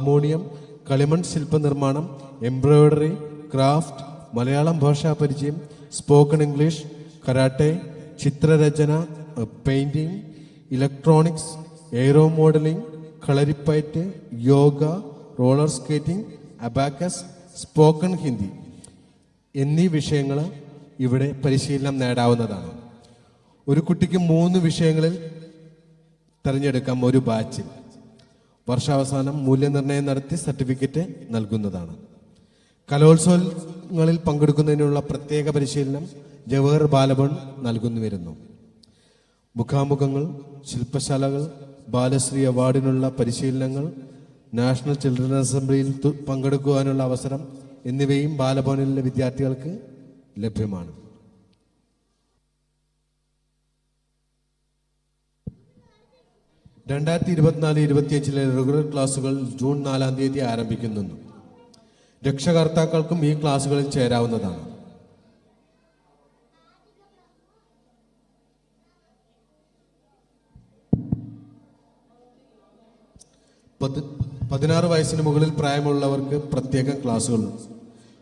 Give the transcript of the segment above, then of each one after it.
Harmonium കളിമൺ ശില്പനിർമ്മാണം embroidery craft Malayalam ഭാഷാ പരിചയം സ്പോക്കൺ ഇംഗ്ലീഷ് കരാട്ടെ ചിത്രരചന painting electronics aero modelling Kalaripayattu yoga roller skating abacus spoken Hindi എന്നീ വിഷയങ്ങൾ ഇവിടെ പരിശീലനം നേടാവുന്നതാണ്. ഒരു കുട്ടിക്ക് മൂന്ന് വിഷയങ്ങളിൽ തിരഞ്ഞെടുക്കാം ഒരു ബാച്ചിൽ. വർഷാവസാനം മൂല്യനിർണയം നടത്തി സർട്ടിഫിക്കറ്റ് നൽകുന്നതാണ്. കലോത്സവങ്ങളിൽ പങ്കെടുക്കുന്നതിനുള്ള പ്രത്യേക പരിശീലനം ജവഹർ ബാലഭവൻ നൽകുന്നു വരുന്നു മുഖാമുഖങ്ങൾ ശില്പശാലകൾ ബാലശ്രീ അവാർഡിനുള്ള പരിശീലനങ്ങൾ നാഷണൽ ചിൽഡ്രൻ അസംബ്ലിയിൽ പങ്കെടുക്കുവാനുള്ള അവസരം എന്നിവയും ബാലഭവനിലെ വിദ്യാർത്ഥികൾക്ക് ലഭ്യമാണ്. രണ്ടായിരത്തി ഇരുപത്തിനാല് ഇരുപത്തിയഞ്ചിലെ റെഗുലർ ക്ലാസുകൾ ജൂൺ നാലാം തീയതി ആരംഭിക്കുന്നു രക്ഷകർത്താക്കൾക്കും ഈ ക്ലാസുകളിൽ ചേരാവുന്നതാണ്. പതിനാറ് വയസ്സിന് മുകളിൽ പ്രായമുള്ളവർക്ക് പ്രത്യേകം ക്ലാസുകൾ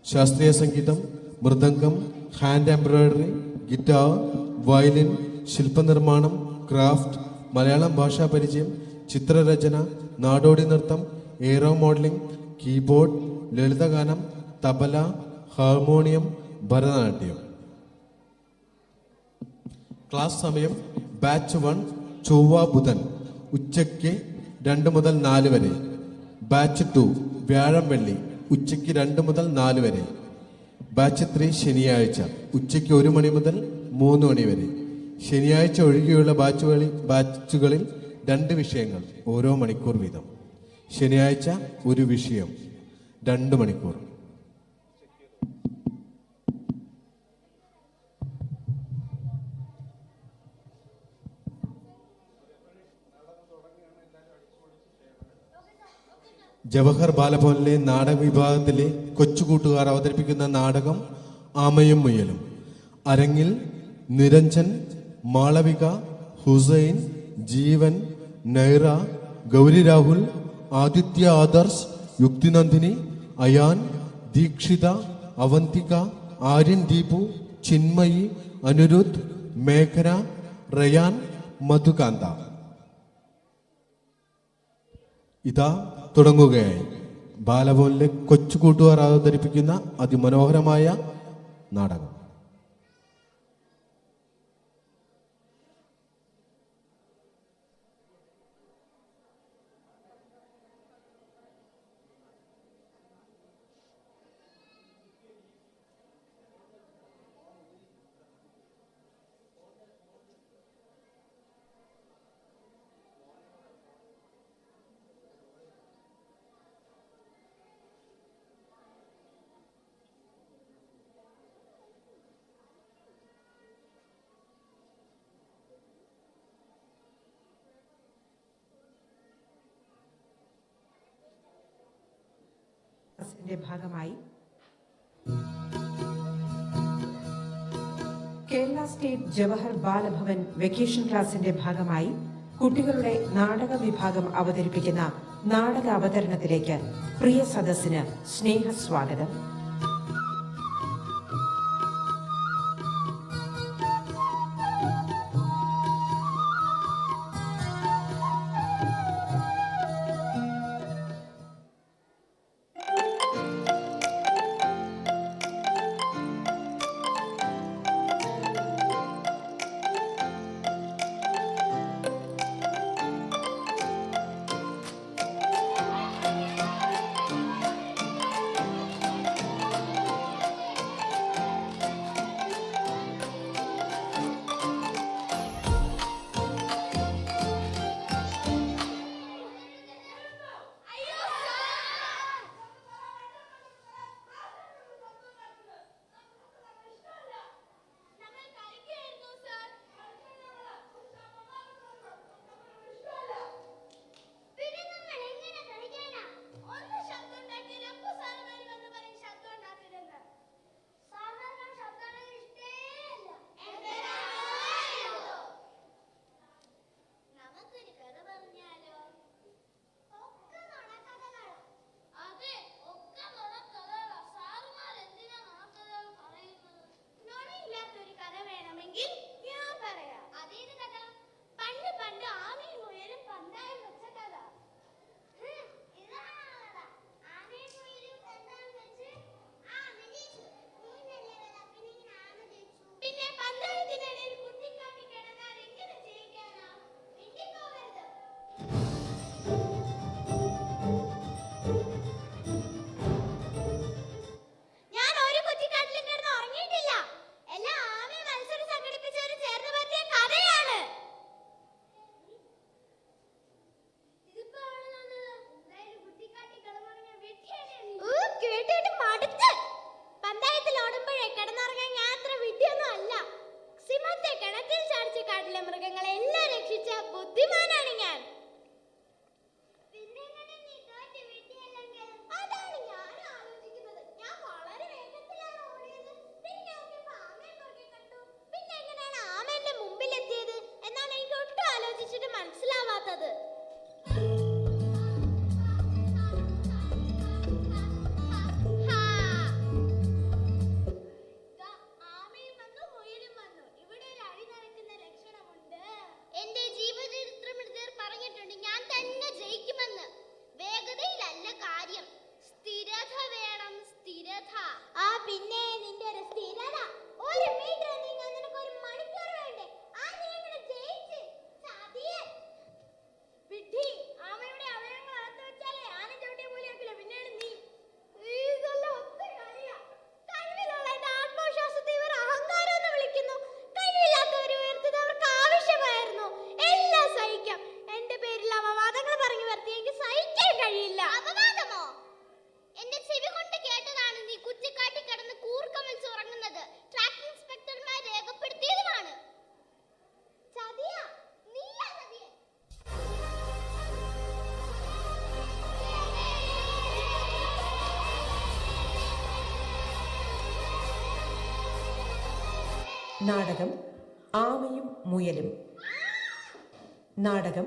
ശാസ്ത്രീയ സംഗീതം mridangam hand embroidery guitar violin ശില്പനിർമ്മാണം craft Malayalam ഭാഷാ പരിചയം ചിത്രരചന നാടോടി നൃത്തം എയ്റോ മോഡലിംഗ് കീബോർഡ് ലളിതഗാനം തബല ഹാർമോണിയം ഭരതനാട്യം. ക്ലാസ് സമയം ബാച്ച് വൺ ചൊവ്വ ബുധൻ ഉച്ചയ്ക്ക് രണ്ട് മുതൽ നാല് വരെ. ബാച്ച് ടു വ്യാഴം വെള്ളി ഉച്ചയ്ക്ക് രണ്ട് മുതൽ നാല് വരെ. ബാച്ച് ത്രീ ശനിയാഴ്ച ഉച്ചയ്ക്ക് ഒരു മണി മുതൽ മൂന്ന് മണി വരെ. ശനിയാഴ്ച ഒഴികെയുള്ള ബാച്ചുകളിൽ ബാച്ചുകളിൽ രണ്ട് വിഷയങ്ങൾ ഓരോ മണിക്കൂർ വീതം. ശനിയാഴ്ച ഒരു വിഷയം രണ്ട് മണിക്കൂർ. ജവഹർ ബാലഭവനിലെ നാടക വിഭാഗത്തിലെ കൊച്ചുകൂട്ടുകാർ അവതരിപ്പിക്കുന്ന നാടകം ആമയും മുയലും. അരങ്ങിൽ നിരഞ്ജൻ മാളവിക ഹുസൈൻ ജീവൻ നൈറ ഗൗരി രാഹുൽ ആദിത്യ ആദർശ് യുക്തിനന്ദിനി അയാൻ ദീക്ഷിത അവന്തിക ആര്യൻ ദീപു ചിന്മയി അനുരുദ്ധ് മേഘന റയാൻ മധുകാന്ത. ഇതാ തുടങ്ങുകയായി. ബാലഭവനിലെ കൊച്ചു കൂട്ടുകാർ അവതരിപ്പിക്കുന്ന അതിമനോഹരമായ നാടകം. ന്റെ ഭാഗമായി. കേരള സ്റ്റേറ്റ് ജവഹർ ബാലഭവൻ വെക്കേഷൻ ക്ലാസിന്റെ ഭാഗമായി കുട്ടികളുടെ നാടക വിഭാഗം അവതരിപ്പിക്കുന്ന നാടക അവതരണത്തിലേക്ക് പ്രിയ സദസ്സിന് സ്നേഹസ്വാഗതം. നാടകം ആമയും മുയലും. നാടകം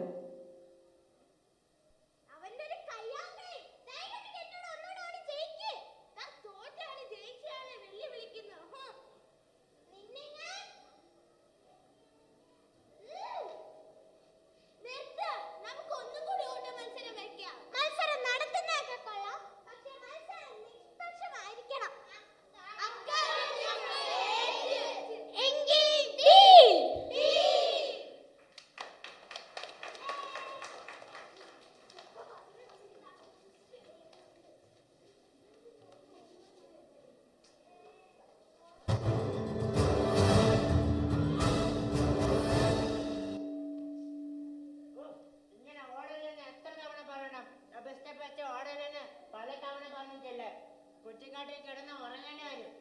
കുറ്റിക്കാട്ടിൽ കിടന്ന് ഉറങ്ങേണ്ടി വരും.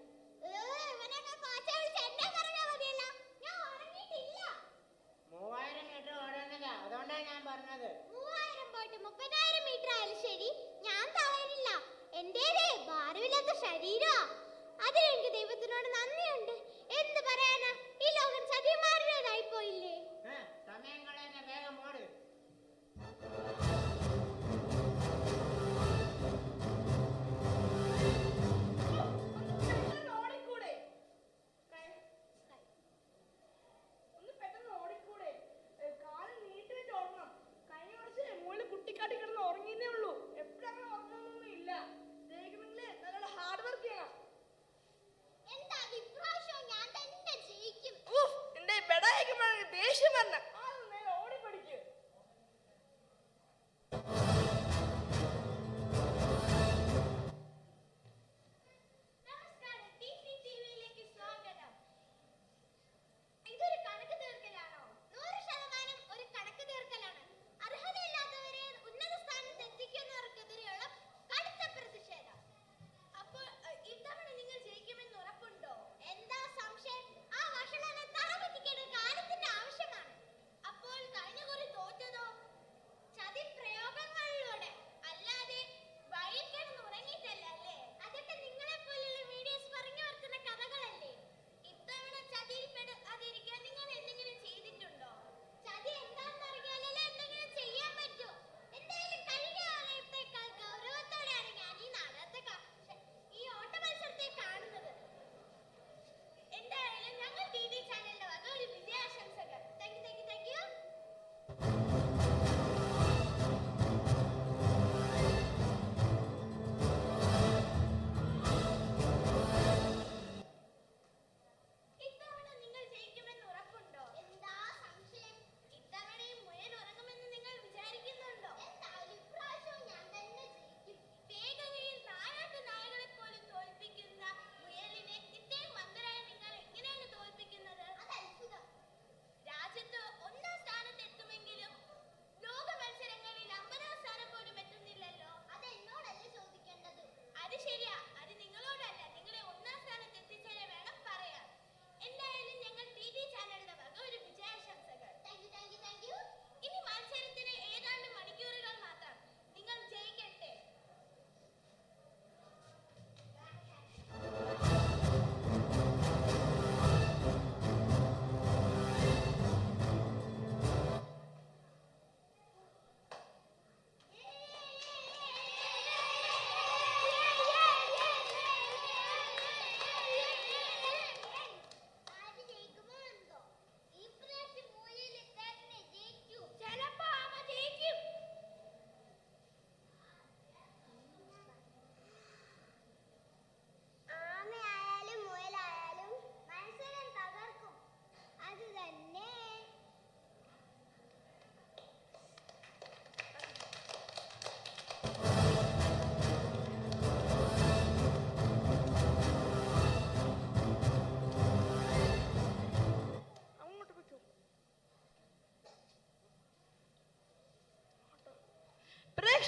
മൂവായിരം മീറ്റർ അതുകൊണ്ടാണ് ഞാൻ പറഞ്ഞത്. മൂവായിരം പോയിട്ട് മുപ്പതിനായിരം മീറ്റർ ശരി ഞാൻ ഭാരമില്ലാത്ത ദൈവത്തിനോട് നന്ദിയുണ്ട്. എന്ത് പറയാനാ? ഈ ലോകം ചതിമാറി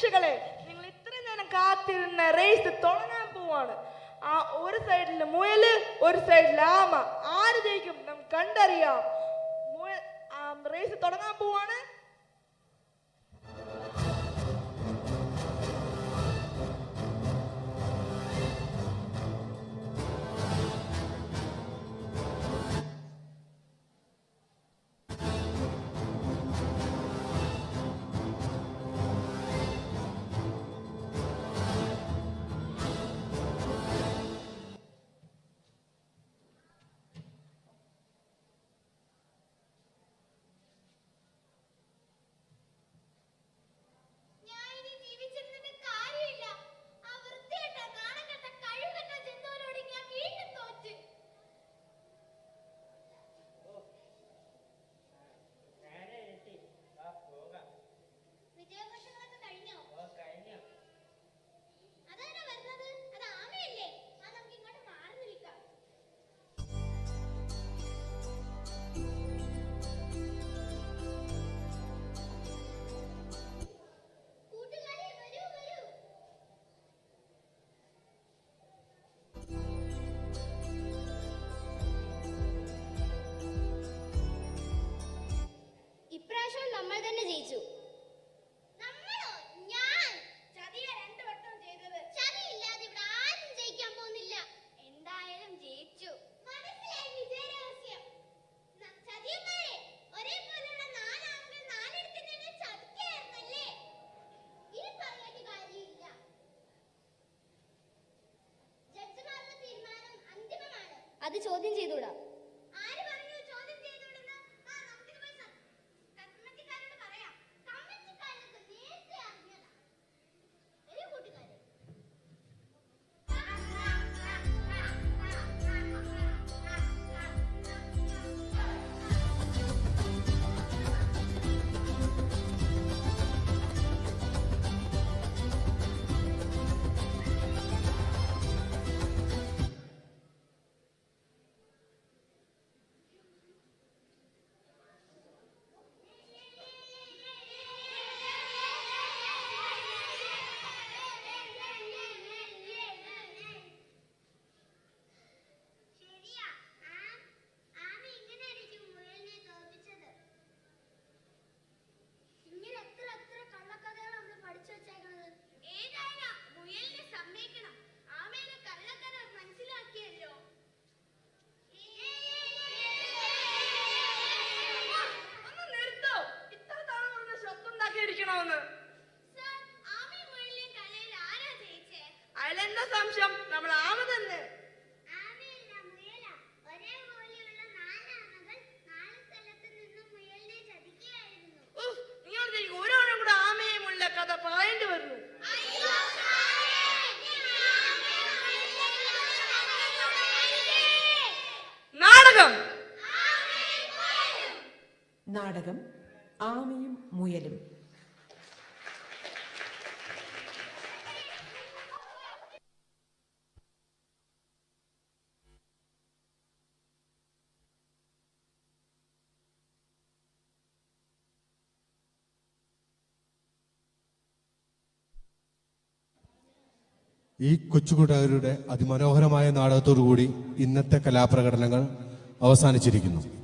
പ്രതീക്ഷകളെ നിങ്ങൾ ഇത്ര നേരം കാത്തിരുന്ന റേസ് തുടങ്ങാൻ പോവാണ്. ആ ഒരു സൈഡിൽ മുയൽ ഒരു സൈഡിൽ ആമ. ആര് ജയിക്കും? നമുക്ക് കണ്ടറിയാം. റേസ് തുടങ്ങാൻ പോവാണ്. ചോദ്യം ചെയ്തുകൂടാ? നാടകം ആമയും മുയലും. ഈ കൊച്ചുകൂട്ടുകാരുടെ അതിമനോഹരമായ നാടകത്തോടുകൂടി ഇന്നത്തെ കലാപ്രകടനങ്ങൾ അവസാനിച്ചിരിക്കുന്നു.